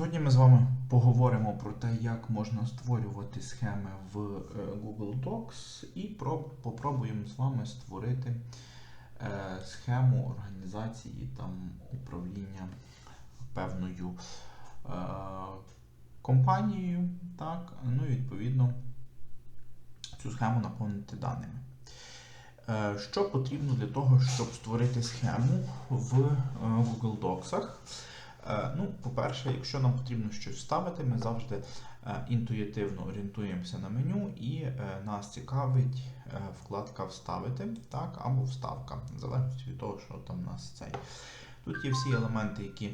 Сьогодні ми з вами поговоримо про те, як можна створювати схеми в е, Google Docs і про, попробуємо з вами створити е, схему організації там, управління певною е, компанією. Так? Ну і відповідно цю схему наповнити даними. Що потрібно для того, щоб створити схему в Google Docs? Е, Ну, по-перше, якщо нам потрібно щось вставити, ми завжди е, інтуїтивно орієнтуємося на меню і е, нас цікавить вкладка Вставити так, або вставка, в залежності від того, що там у нас цей. Тут є всі елементи, які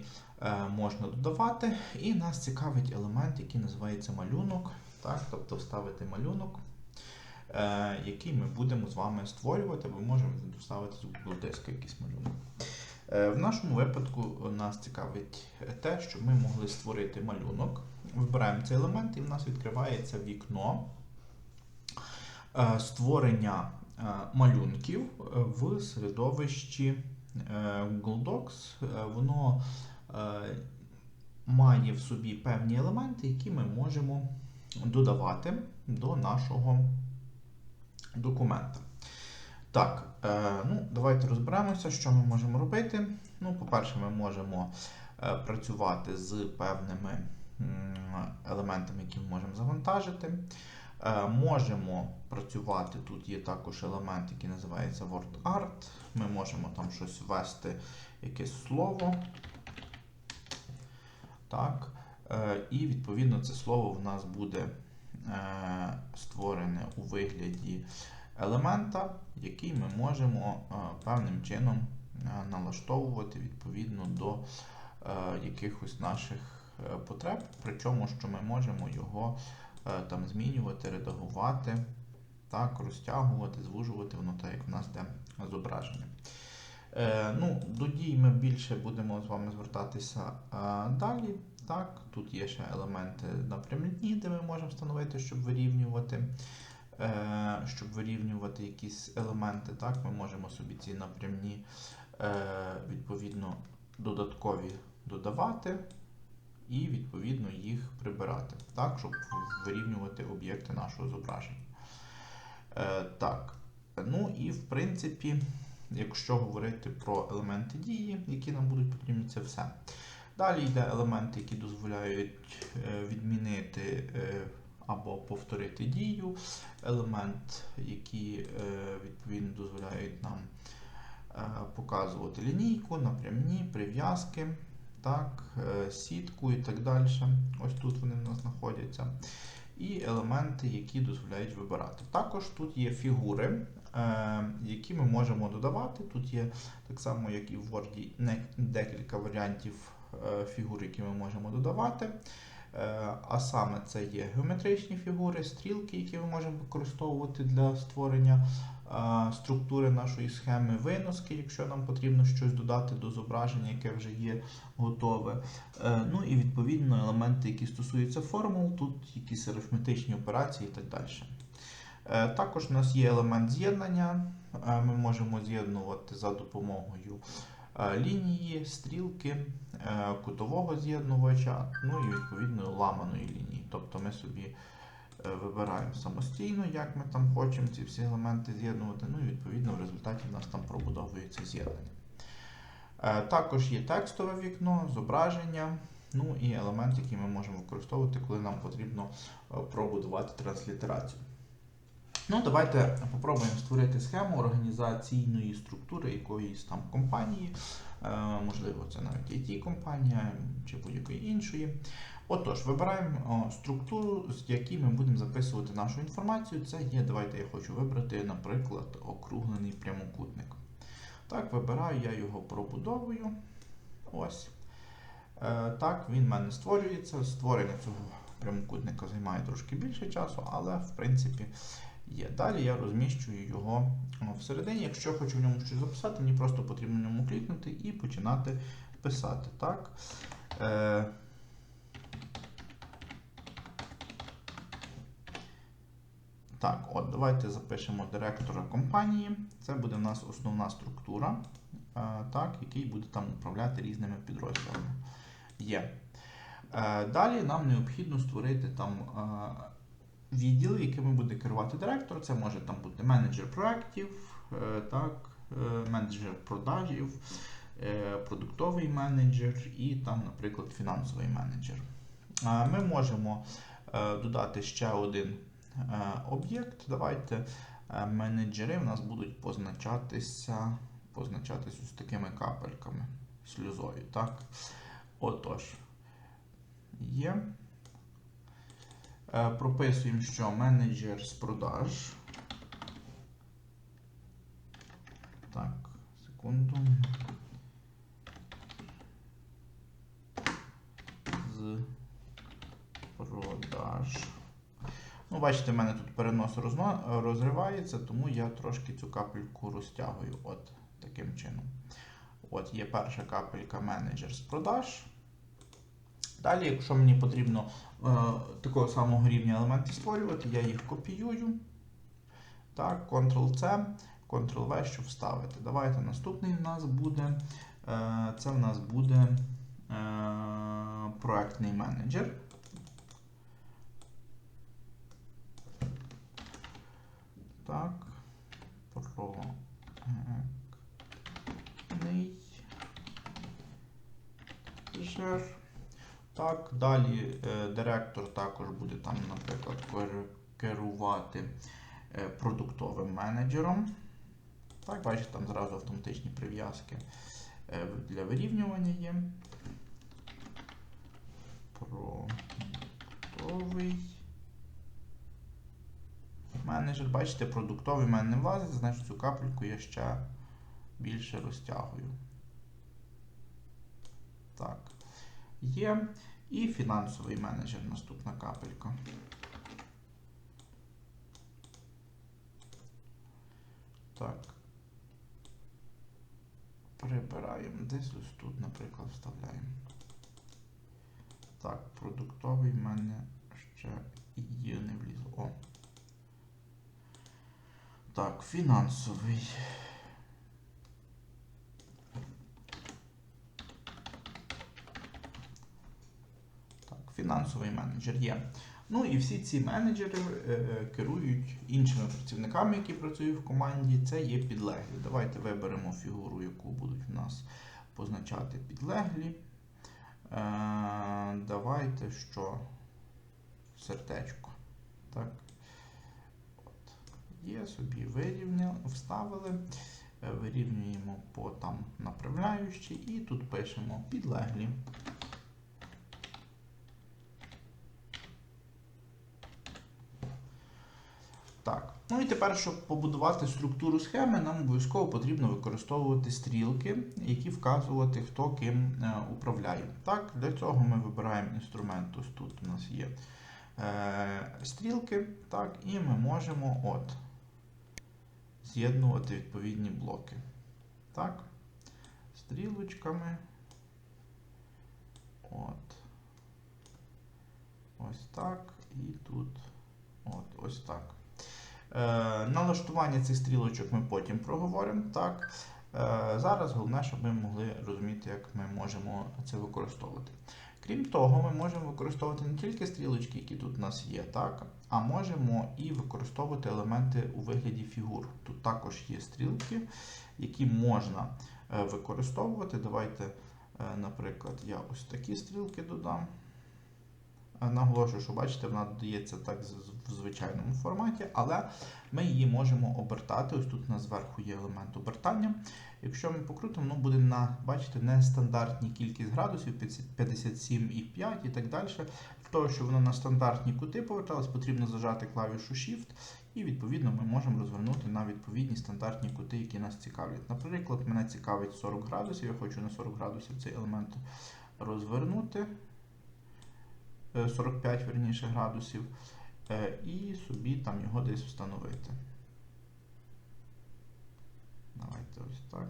можна додавати, і нас цікавить елемент, який називається малюнок, так, тобто вставити малюнок. Який ми будемо з вами створювати, або можемо доставити з Google диска якийсь малюнок. Е, В нашому випадку нас цікавить те, щоб ми могли створити малюнок. Вибираємо цей елемент, і в нас відкривається вікно е, створення е, малюнків в середовищі Google Docs. Воно має в собі певні елементи, які ми можемо додавати до нашого документа. Так, е, ну, давайте розберемося, що ми можемо робити. Ну, по-перше, ми можемо е, працювати з певними елементами, які ми можемо завантажити. Е, можемо працювати, тут є також елемент, який називається WordArt. Ми можемо там щось ввести, якесь слово. Так. І відповідно це слово в нас буде створене у вигляді елемента, який ми можемо е, певним чином е, налаштовувати відповідно до е, якихось наших потреб, причому що ми можемо його там змінювати, редагувати, так, розтягувати, звужувати, воно так, як в нас де зображення. Ну, до дій ми більше будемо з вами звертатися далі. Так, тут є ще елементи напрямні, де ми можемо встановити, щоб вирівнювати щоб вирівнювати якісь елементи. Так, Ми можемо собі ці напрямні е, відповідно додаткові додавати і відповідно їх прибирати, так, щоб вирівнювати об'єкти нашого зображення. Е, так, ну і в принципі, якщо говорити про елементи дії, які нам будуть потрібні, це все. Далі йде елементи, які дозволяють е, відмінити е, або повторити дію, елемент, які е, відповідно дозволяють нам е, показувати лінійку, напрямні, прив'язки, так, е, сітку і так далі. Ось тут вони в нас знаходяться. І елементи, які дозволяють вибирати. Також тут є фігури, які ми можемо додавати. Тут є так само, як і в Word, декілька варіантів фігур, які ми можемо додавати. Е, А саме це є геометричні фігури, стрілки, які ми можемо використовувати для створення е, структури нашої схеми, виноски, якщо нам потрібно щось додати до зображення, яке вже є готове. Е, Ну і відповідно елементи, які стосуються формул, тут якісь арифметичні операції і так далі. Також у нас є елемент з'єднання. Ми можемо з'єднувати за допомогою лінії, стрілки, е, кутового з'єднувача, ну і відповідно ламаної лінії. Тобто ми собі е, вибираємо самостійно, як ми там хочемо ці всі елементи з'єднувати. Ну і відповідно в результаті в нас там пробудовується з'єднання. Е, Також є текстове вікно, зображення, ну і елемент, який ми можемо використовувати, коли нам потрібно е, пробудувати транслітерацію. Ну, давайте попробуємо створити схему організаційної структури якоїсь там компанії. Е, можливо, це навіть IT-компанія чи будь-якої іншої. Отож, вибираємо структуру, з якій ми будемо записувати нашу інформацію. Це є, давайте я хочу вибрати, наприклад, округлений прямокутник. Так, вибираю, я його пробудовую. Ось. Е, так, він в мене створюється. Створення цього прямокутника займає трошки більше часу, але в принципі є. Далі я розміщую його всередині. Якщо я хочу в ньому щось записати, мені просто потрібно в ньому клікнути і починати писати. Так. Е, Так, от, давайте запишемо директора компанії. Це буде в нас основна структура, е, так, який буде там управляти різними підрозділами. Є. Е, Далі нам необхідно створити там відділи, якими буде керувати директор. Це може там бути менеджер проєктів, е, так, е, менеджер продажів, е, продуктовий менеджер і там, наприклад, фінансовий менеджер. Ми можемо додати ще один об'єкт. Давайте менеджери у нас будуть позначатися, позначатися з такими капельками сльозою. Так? Отож, є. Е, Прописуємо, що менеджер з продаж. Так, секунду. З продаж. Ну, бачите, в мене тут перенос розривається, тому я трошки цю капельку розтягую. От таким чином. От є перша капелька менеджер з продаж. Далі, якщо мені потрібно е, такого самого рівня елементи створювати, я їх копіюю. Так, Ctrl-C, Ctrl-V, щоб вставити. Давайте наступний в нас буде. Е, це в нас буде е, проектний менеджер. Так, проектний менеджер. Так, далі е, директор також буде там, наприклад, кер- керувати е, продуктовим менеджером. Так, бачите, там зразу автоматичні прив'язки е, для вирівнювання є. Продуктовий менеджер. Бачите, продуктовий в мене не влазить, значить цю капельку я ще більше розтягую. Так. Є. І фінансовий менеджер наступна капелька. Так. Прибираємо. Десь ось тут, наприклад, вставляємо. Так, продуктовий в мене ще є не влізло. Так, фінансовий. Так, фінансовий менеджер є. Ну і всі ці менеджери е, керують іншими працівниками, які працюють в команді. Це є підлеглі. Давайте виберемо фігуру, яку будуть в нас позначати підлеглі. Е, давайте що? Сердечко. Так. От. Є собі вирівняли, вставили. Е, Вирівнюємо по там направляючі і тут пишемо підлеглі. Так. Ну і тепер, щоб побудувати структуру схеми, нам обов'язково потрібно використовувати стрілки, які вказувати, хто ким е, управляє. Так, Для цього ми вибираємо інструмент. Ось тут у нас є е, стрілки, так, і ми можемо от, з'єднувати відповідні блоки. Так, Стрілочками. От. Ось так. І тут от, ось так. Е, налаштування цих стрілочок ми потім проговоримо. Так. Е, зараз головне, щоб ми могли розуміти, як ми можемо це використовувати. Крім того, ми можемо використовувати не тільки стрілочки, які тут у нас є, так, а можемо і використовувати елементи у вигляді фігур. Тут також є стрілки, які можна е, використовувати. Давайте, наприклад, я ось такі стрілки додам. Е, Наголошую, що бачите, вона додається так в звичайному форматі, але ми її можемо обертати. Ось тут у зверху є елемент обертання. Якщо ми покрутимо, воно буде на, бачите, нестандартній кількість градусів 57,5 і так далі. Для того, щоб воно на стандартні кути поверталось, потрібно зажати клавішу Shift, і відповідно ми можемо розвернути на відповідні стандартні кути, які нас цікавлять. Наприклад, мене цікавить 40 градусів, я хочу на 40 градусів цей елемент розвернути. Е, 45 верніше градусів, е, і собі там його десь встановити. Давайте ось так.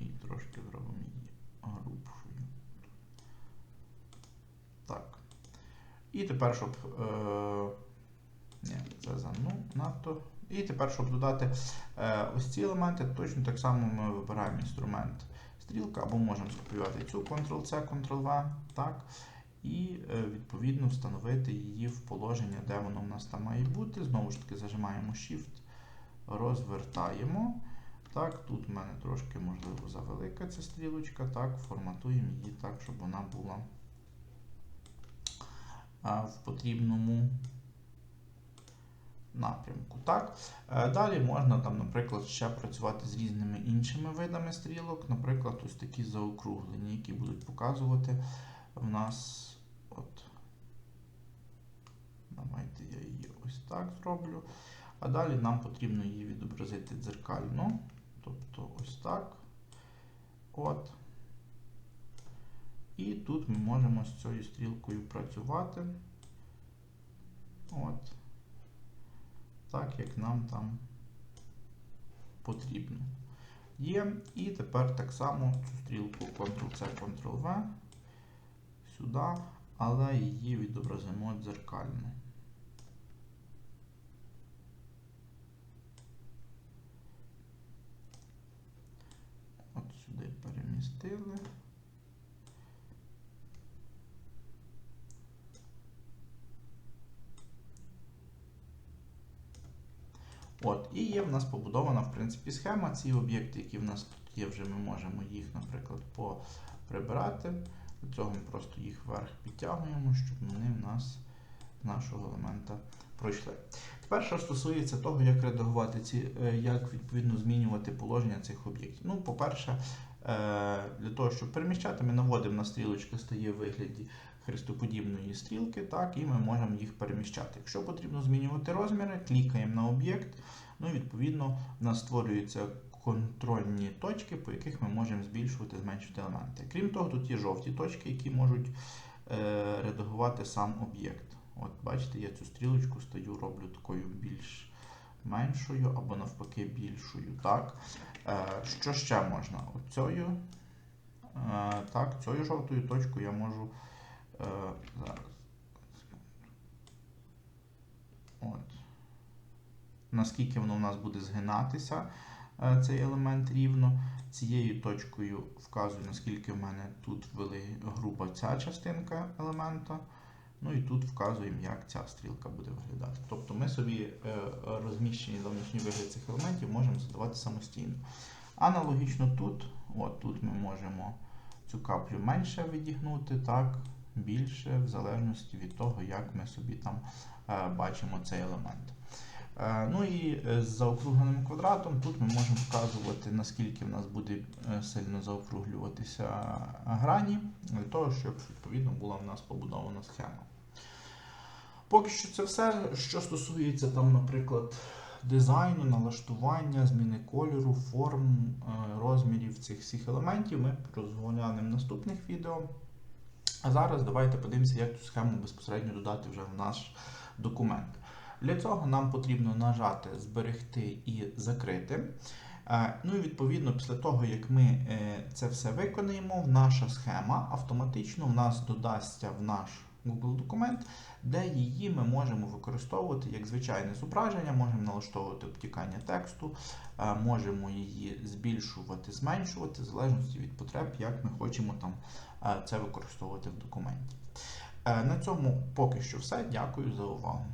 І трошки зробимо її грубшою. Так. І тепер, щоб. Е, ні, це занадто. І тепер, щоб додати е, ось ці елементи, точно так само ми вибираємо інструмент стрілка, або можемо скопіювати цю Ctrl-C, Ctrl-V. Так. І е, відповідно встановити її в положення, де воно в нас там має бути. Знову ж таки, зажимаємо Shift, розвертаємо. Так, тут в мене трошки, можливо, завелика ця стрілочка. Так, форматуємо її так, щоб вона була в потрібному напрямку. Так? Е, Далі можна, там, наприклад, ще працювати з різними іншими видами стрілок, наприклад, ось такі заокруглені, які будуть показувати в нас. От, Давайте я її ось так зроблю. А далі нам потрібно її відобразити дзеркально. Тобто ось так. От. І тут ми можемо з цією стрілкою працювати. От. Так, як нам там потрібно. Є. І тепер так само цю стрілку Ctrl-C, Ctrl-V сюди, але її відобразимо дзеркально. От сюди перемістили. От, і є в нас побудована, в принципі, схема. Ці об'єкти, які в нас тут є, вже ми можемо їх, наприклад, поприбирати. Для цього ми просто їх вверх підтягуємо, щоб вони в нас з нашого елемента пройшли. Тепер, що стосується того, як редагувати ці, е, як відповідно змінювати положення цих об'єктів. Ну, по-перше, е, для того, щоб переміщати, ми наводимо на стрілочка стає в вигляді хрестоподібної стрілки, так, і ми можемо їх переміщати. Якщо потрібно змінювати розміри, клікаємо на об'єкт, ну і відповідно в нас створюються контрольні точки, по яких ми можемо збільшувати, зменшувати елементи. Крім того, тут є жовті точки, які можуть е, редагувати сам об'єкт. От, бачите, я цю стрілочку стаю, роблю такою більш меншою або навпаки більшою. Так. Е, що ще можна? Оцею, е, так, цією жовтою точкою я можу. Зараз. От. Наскільки воно у нас буде згинатися, цей елемент рівно. Цією точкою вказую, наскільки в мене тут груба ця частинка елемента. Ну і тут вказуємо, як ця стрілка буде виглядати. Тобто ми собі е, розміщені зовнішній вигляд цих елементів можемо задавати самостійно. Аналогічно тут, от тут ми можемо цю каплю менше відігнути, так, більше, в залежності від того, як ми собі там е, бачимо цей елемент. Е, ну і з заокругленим квадратом тут ми можемо вказувати, наскільки в нас буде сильно заокруглюватися грані, для того, щоб відповідно була в нас побудована схема. Поки що це все, що стосується, там, наприклад, дизайну, налаштування, зміни кольору, форм, розмірів цих всіх елементів, ми розглянемо в наступних відео. А зараз давайте подивимося, як цю схему безпосередньо додати вже в наш документ. Для цього нам потрібно нажати Зберегти і закрити. Ну і відповідно, після того, як ми це все виконаємо, наша схема автоматично в нас додасться в наш Google документ, де її ми можемо використовувати як звичайне зображення, можемо налаштовувати обтікання тексту, можемо її збільшувати, зменшувати, в залежності від потреб, як ми хочемо там це використовувати в документі. На цьому поки що все. Дякую за увагу.